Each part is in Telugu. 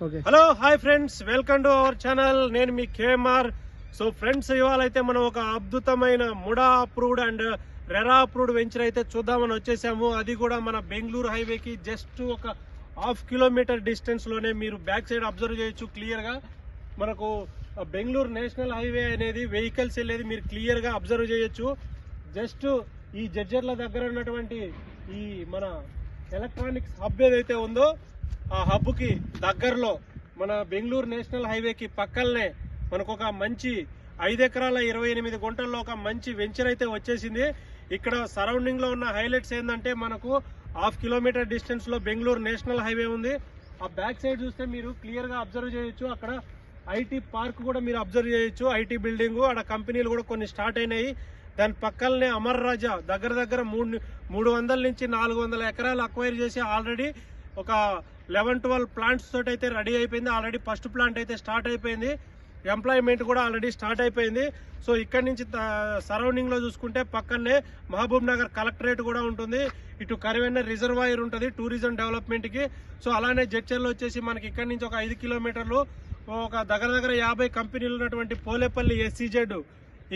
Okay hello hi friends welcome to our channel నేను మీ కేఎంఆర్ సో ఫ్రెండ్స్ ఇవాళ అయితే మనం ఒక అద్భుతమైన MUDA approved and RERA approved venture అయితే చూద్దామని వచ్చేసాము. అది కూడా మన బెంగళూరు హైవేకి జస్ట్ ఒక హాఫ్ కిలోమీటర్ డిస్టెన్స్లోనే మీరు బ్యాక్ సైడ్ అబ్జర్వ్ చేయొచ్చు క్లియర్గా మనకు బెంగళూరు నేషనల్ హైవే అనేది వెహికల్స్ వెళ్ళేది మీరు క్లియర్గా అబ్జర్వ్ చేయొచ్చు. జస్ట్ ఈ జడ్జర్ల దగ్గర ఉన్నటువంటి ఈ మన ఎలక్ట్రానిక్స్ హబ్ ఏదైతే ఉందో ఆ హబ్కి దగ్గరలో మన బెంగళూరు నేషనల్ హైవేకి పక్కలనే మనకు ఒక మంచి ఐదు ఎకరాల ఇరవై ఎనిమిది గుంటల్లో ఒక మంచి వెంచర్ అయితే వచ్చేసింది. ఇక్కడ సరౌండింగ్లో ఉన్న హైలైట్స్ ఏంటంటే మనకు హాఫ్ కిలోమీటర్ డిస్టెన్స్లో బెంగళూరు నేషనల్ హైవే ఉంది. ఆ బ్యాక్ సైడ్ చూస్తే మీరు క్లియర్గా అబ్జర్వ్ చేయొచ్చు. అక్కడ ఐటీ పార్క్ కూడా మీరు అబ్జర్వ్ చేయొచ్చు. ఐటీ బిల్డింగ్ అక్కడ కంపెనీలు కూడా కొన్ని స్టార్ట్ అయినాయి. దాని పక్కలనే అమర్ రాజా దగ్గర దగ్గర మూడు మూడు వందల నుంచి నాలుగు వందల ఎకరాలు అక్వైర్ చేసి ఆల్రెడీ ఒక లెవెన్ ట్వెల్వ్ ప్లాంట్స్ తోటి అయితే రెడీ అయిపోయింది. ఆల్రెడీ ఫస్ట్ ప్లాంట్ అయితే స్టార్ట్ అయిపోయింది. ఎంప్లాయ్మెంట్ కూడా ఆల్రెడీ స్టార్ట్ అయిపోయింది. సో ఇక్కడ నుంచి సరౌండింగ్లో చూసుకుంటే పక్కనే మహబూబ్ నగర్ కలెక్టరేట్ కూడా ఉంటుంది. ఇటు కరివెన్న రిజర్వాయర్ ఉంటుంది టూరిజం డెవలప్మెంట్కి సో అలానే జడ్చర్లో వచ్చేసి మనకి ఇక్కడ నుంచి ఒక ఐదు కిలోమీటర్లు ఒక దగ్గర దగ్గర యాభై కంపెనీలు ఉన్నటువంటి పోలేపల్లి ఎస్సీజెడ్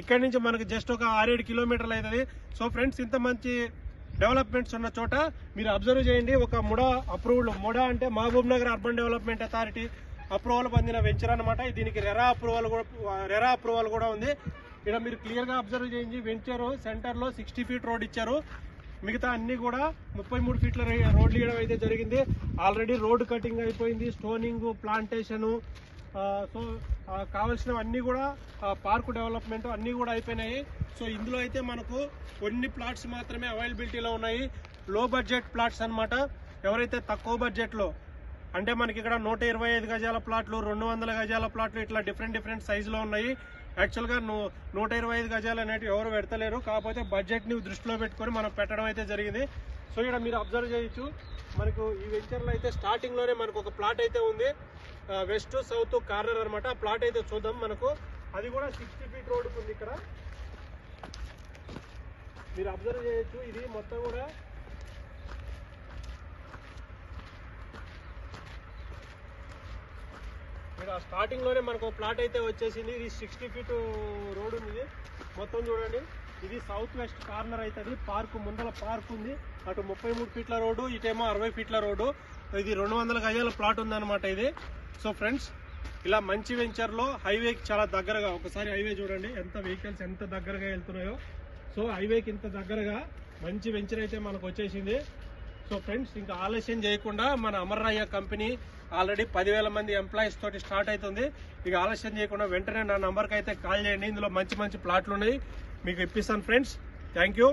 ఇక్కడ నుంచి మనకి జస్ట్ ఒక ఆరేడు కిలోమీటర్లు అవుతుంది సో ఫ్రెండ్స్ ఇంత మంచి డెవలప్మెంట్స్ ఉన్న చోట మీరు అబ్జర్వ్ చేయండి. ఒక ముడా అప్రూవ్డ్ ముడా అంటే Mahabub Nagar urban development authority approval పొందిన వెంచర్ అనమాట దీనికి రెరా అప్రూవల్ కూడా రెరా అప్రూవల్ కూడా ఉంది. ఇక్కడ మీరు క్లియర్గా అబ్జర్వ్ చేయండి. వెంచర్ సెంటర్లో సిక్స్టీ ఫీట్ రోడ్ ఇచ్చారు. మిగతా అన్ని కూడా ముప్పై మూడు ఫీట్ల రోడ్లు ఇవ్వడం అయితే జరిగింది. ఆల్రెడీ రోడ్ కటింగ్ అయిపోయింది. స్టోనింగ్ ప్లాంటేషన్ సో ఆ, కావాల్సినవన్నీ కూడా పార్క్ డెవలప్మెంట్ అన్నీ కూడా అయిపోయినాయి. సో ఇందులో అయితే మనకు కొన్ని ప్లాట్స్ మాత్రమే అవైలబిలిటీలో ఉన్నాయి. లో బడ్జెట్ ప్లాట్స్ అన్నమాట. ఎవరైతే తక్కువ బడ్జెట్లో అంటే మనకి ఇక్కడ నూట ఇరవై ఐదు గజాల ప్లాట్లు రెండు వందల గజాల ప్లాట్లు ఇట్లా డిఫరెంట్ డిఫరెంట్ సైజులో ఉన్నాయి. యాక్చువల్గా నూ- నూట ఇరవై ఐదు గజాలు అనేవి ఎవరు పెడతలేరు. కాకపోతే బడ్జెట్ని దృష్టిలో పెట్టుకొని మనం పెట్టడం అయితే జరిగింది. సో ఇక్కడ మీరు అబ్జర్వ్ చేయొచ్చు. మనకు ఈ వెంచర్లో అయితే స్టార్టింగ్లోనే మనకు ఒక ప్లాట్ అయితే ఉంది. వెస్ట్ సౌత్ కార్నర్ అనమాట ఆ ప్లాట్ అయితే చూద్దాం మనకు. అది కూడా సిక్స్టీ ఫీట్ రోడ్ ఉంది ఇక్కడ. మీరు అబ్జర్వ్ చేయొచ్చు. ఇది మొత్తం కూడా మీరు ఆ స్టార్టింగ్లోనే మనకు ప్లాట్ అయితే వచ్చేసింది. ఇది సిక్స్టీ ఫీట్ రోడ్ ఉంది. ఇది. మొత్తం చూడండి. ఇది సౌత్ వెస్ట్ కార్నర్ అవుతుంది పార్క్ ముందల పార్క్ ఉంది. అటు ముప్పై మూడు ఫీట్ల రోడ్డు ఇటేమో అరవై ఫీట్ల రోడ్డు. ఇది రెండు వందల గజాల ప్లాట్ ఉందన్నమాట ఇది. సో ఫ్రెండ్స్ ఇలా మంచి వెంచర్లో హైవేకి చాలా దగ్గరగా ఒకసారి హైవే చూడండి ఎంత వెహికల్స్ ఎంత దగ్గరగా వెళ్తున్నాయో. సో హైవేకి ఇంత దగ్గరగా మంచి వెంచర్ అయితే మనకు వచ్చేసింది. సో ఫ్రెండ్స్ ఇంకా ఆలస్యం చేయకుండా మన అమర్రాయ కంపెనీ ఆల్రెడీ పదివేల మంది ఎంప్లాయీస్ తోటి స్టార్ట్ అవుతుంది ఇక ఆలస్యం చేయకుండా వెంటనే నా నంబర్కి అయితే కాల్ చేయండి. ఇందులో మంచి మంచి ప్లాట్లు ఉన్నాయి. మీకు ఇప్పిస్తాను ఫ్రెండ్స్. Thank you